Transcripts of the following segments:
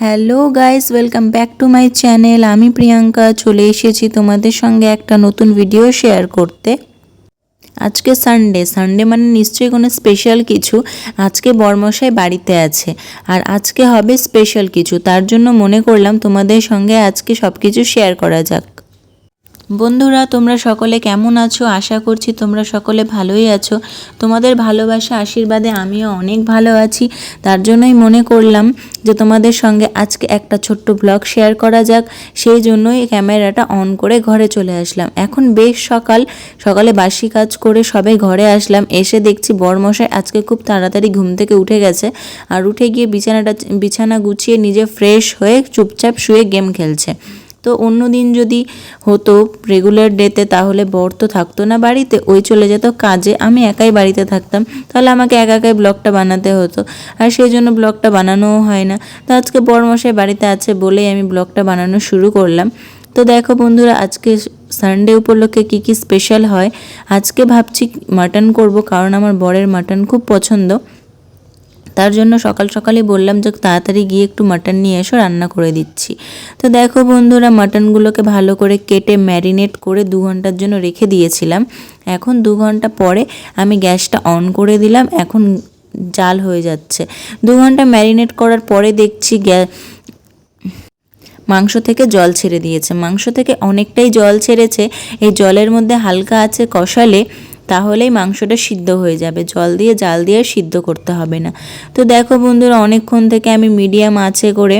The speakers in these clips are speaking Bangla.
Hello guys welcome back to my channel আমি প্রিয়াঙ্কা, চলে এসেছি তোমাদের সঙ্গে একটা নতুন ভিডিও শেয়ার করতে। আজকে সানডে সানডে মানে নিশ্চয়ই কোনো স্পেশাল কিছু। আজকে বর্মশাই বাড়িতে আছে। আর আজকে হবে স্পেশাল কিছু। তার জন্য মনে করলাম তোমাদের সঙ্গে আজকে সব কিছু শেয়ার করা যাক। বন্ধুরা, তোমরা সকলে কেমন আছো? আশা করছি তোমরা সকলে ভালোই আছো। তোমাদের ভালোবাসা, আশীর্বাদে আমিও অনেক ভালো আছি। তার জন্যই মনে করলাম যে তোমাদের সঙ্গে আজকে একটা ছোট্ট ব্লগ শেয়ার করা যাক। সেই জন্যই ক্যামেরাটা অন করে ঘরে চলে আসলাম। এখন বেশ সকাল। সকালে বাসি কাজ করে সবাই ঘরে আসলাম। এসে দেখছি বরমশাই আজকে খুব তাড়াতাড়ি ঘুম থেকে উঠে গেছে আর উঠে গিয়ে বিছানাটা, বিছানা গুছিয়ে নিজে ফ্রেশ হয়ে চুপচাপ শুয়ে গেম খেলছে। তো অন্য দিন যদি হতো রেগুলার ডেতে তাহলে বর তো থাকতো না বাড়িতে, ওই চলে যেত কাজে। আমি একাই বাড়িতে থাকতাম, তাহলে আমাকে একা একাই ব্লগটা বানাতে হতো। আর সেই জন্য ব্লগটা বানানোও হয় না। তো আজকে বরমশাই বাড়িতে আছে বলেই আমি ব্লগটা বানানো শুরু করলাম। তো দেখো বন্ধুরা, আজকে সানডে উপলক্ষে কী কী স্পেশাল হয়? আজকে ভাবছি মাটন করব, কারণ আমার বরের মাটন খুব পছন্দ। তার জন্য সকাল সকালই বললাম যে তাড়াতাড়ি গিয়ে একটু মাটন নিয়ে এসো, রান্না করে দিচ্ছি। তো দেখো বন্ধুরা মাটনগুলোকে ভালো করে কেটে ম্যারিনেট করে দু ঘণ্টার জন্য রেখে দিয়েছিলাম। এখন দু ঘণ্টা পরে আমি গ্যাসটা অন করে দিলাম, এখন জাল হয়ে যাচ্ছে। দু ঘণ্টা ম্যারিনেট করার পরে দেখছি গ্যা, মাংস থেকে জল ছেড়ে দিয়েছে। মাংস থেকে অনেকটাই জল ছেড়েছে। এই জলের মধ্যে হালকা আছে কষালে তাহলেই মাংসটা সিদ্ধ হয়ে যাবে। জল দিয়ে জাল দিয়ে সিদ্ধ করতে হবে না। তো দেখো বন্ধুরা, অনেকক্ষণ থেকে আমি মিডিয়াম আছে করে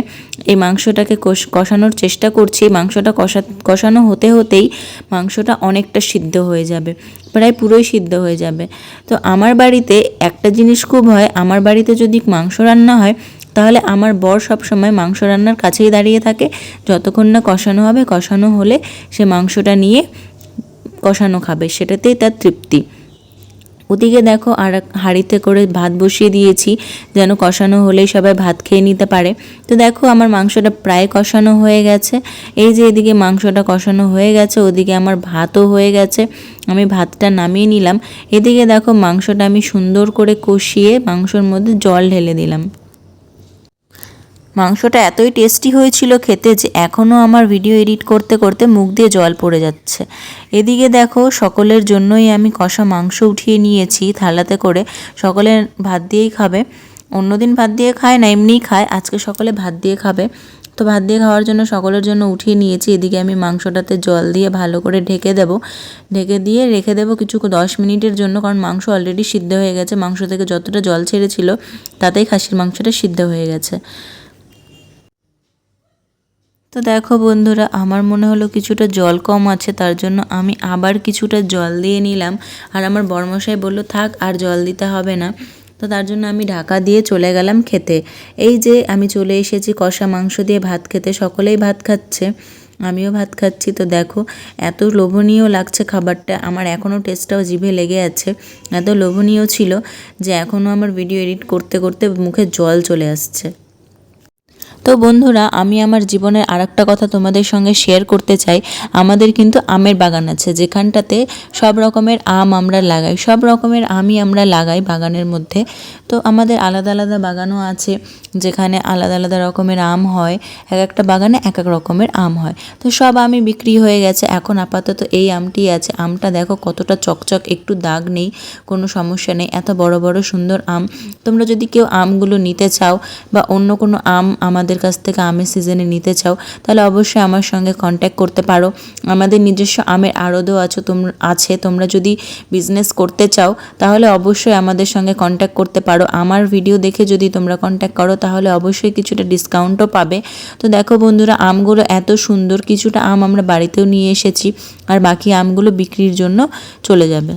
এই মাংসটাকে কষানোর চেষ্টা করছি। মাংসটা কষা কষানো হতে হতেই মাংসটা অনেকটা সিদ্ধ হয়ে যাবে। প্রায় পুরোই সিদ্ধ হয়ে যাবে। তো আমার বাড়িতে একটা জিনিস খুব হয়, আমার বাড়িতে যদি মাংস রান্না হয়, তাহলে আমার বর সব সময় মাংস রান্নার কাছেই দাঁড়িয়ে থাকে। যতক্ষণ না কষানো হবে, কষানো হলে সে মাংসটা নিয়ে কষানো খাবে, সেটাতেই তার তৃপ্তি। ওদিকে দেখো আর হাঁড়িতে করে ভাত বসিয়ে দিয়েছি, যেন কষানো হলেই সবাই ভাত খেয়ে নিতে পারে। তো দেখো আমার মাংসটা প্রায় কষানো হয়ে গেছে। এই যে এদিকে মাংসটা কষানো হয়ে গেছে, ওদিকে আমার ভাতও হয়ে গেছে। আমি ভাতটা নামিয়ে নিলাম। এদিকে দেখো মাংসটা আমি সুন্দর করে কষিয়ে মাংসর মধ্যে জল ঢেলে দিলাম। মাংসটা এতই টেস্টি হয়েছিল খেতে যে এখনও আমার ভিডিও এডিট করতে করতে মুখ দিয়ে জল পড়ে যাচ্ছে। এদিকে দেখো, সকলের জন্যই আমি কষা মাংস উঠিয়ে নিয়েছি থালাতে করে। সকলে ভাত দিয়েই খাবে। অন্যদিন ভাত দিয়ে খায় না, এমনিই খায়। আজকে সকলে ভাত দিয়ে খাবে। তো ভাত দিয়ে খাওয়ার জন্য সকলের জন্য উঠিয়ে নিয়েছি। এদিকে আমি মাংসটাতে জল দিয়ে ভালো করে ঢেকে দেবো। ঢেকে দিয়ে রেখে দেবো কিছু দশ মিনিটের জন্য, কারণ মাংস অলরেডি সিদ্ধ হয়ে গেছে। মাংস থেকে যতটা জল ছেড়েছিল, তাতেই খাসির মাংসটা সিদ্ধ হয়ে গেছে। তো দেখো বন্ধুরা, আমার মনে হলো কিছুটা জল কম আছে, তার জন্য আমি আবার কিছুটা জল দিয়ে নিলাম। আর আমার বর্মশাই বলল, থাক, আর জল দিতে হবে না। তো তার জন্য আমি ঢাকা দিয়ে চলে গেলাম খেতে। এই যে আমি চলে এসেছি, কষা মাংস দিয়ে ভাত খেতে, সকলেই ভাত খাচ্ছে, আমিও ভাত খাচ্ছি। তো দেখো, এত লোভনীয় লাগছে খাবারটা, আমার এখনও টেস্টটাও জিভে লেগে আছে। এত লোভনীয় ছিল যে এখনও আমার ভিডিও এডিট করতে করতে মুখে জল চলে আসছে। তো বন্ধুরা, আমি আমার জীবনের আর কথা তোমাদের সঙ্গে শেয়ার করতে চাই। আমাদের কিন্তু আমের বাগান আছে, যেখানটাতে সব রকমের আম আমরা লাগাই, সব রকমের আমই আমরা লাগাই বাগানের মধ্যে। তো আমাদের আলাদা আলাদা বাগানও আছে, যেখানে আলাদা আলাদা রকমের আম হয়, এক একটা বাগানে এক এক রকমের আম হয়। তো সব আমই বিক্রি হয়ে গেছে, এখন আপাতত এই আমটি আছে। আমটা দেখো কতটা চকচক, একটু দাগ নেই, কোনো সমস্যা নেই, এত বড় বড় সুন্দর আম। তোমরা যদি কেউ আমগুলো নিতে চাও বা অন্য কোনো আম আমাদের কাছ থেকে আমের সিজনে নিতে চাও, তাহলে অবশ্যই আমার সঙ্গে কন্ট্যাক্ট করতে পারো। আমাদের নিজস্ব আমের আড়তও আছে তোমরা আছে, তোমরা যদি বিজনেস করতে চাও, তাহলে অবশ্যই আমাদের সঙ্গে কন্ট্যাক্ট করতে পারো। আমার ভিডিও দেখে যদি তোমরা কন্ট্যাক্ট করো, তাহলে অবশ্যই কিছুটা ডিসকাউন্টও পাবে। তো দেখো বন্ধুরা, আমগুলো এত সুন্দর, কিছুটা আম আমরা বাড়িতেও নিয়ে এসেছি, আর বাকি আমগুলো বিক্রির জন্য চলে যাবে।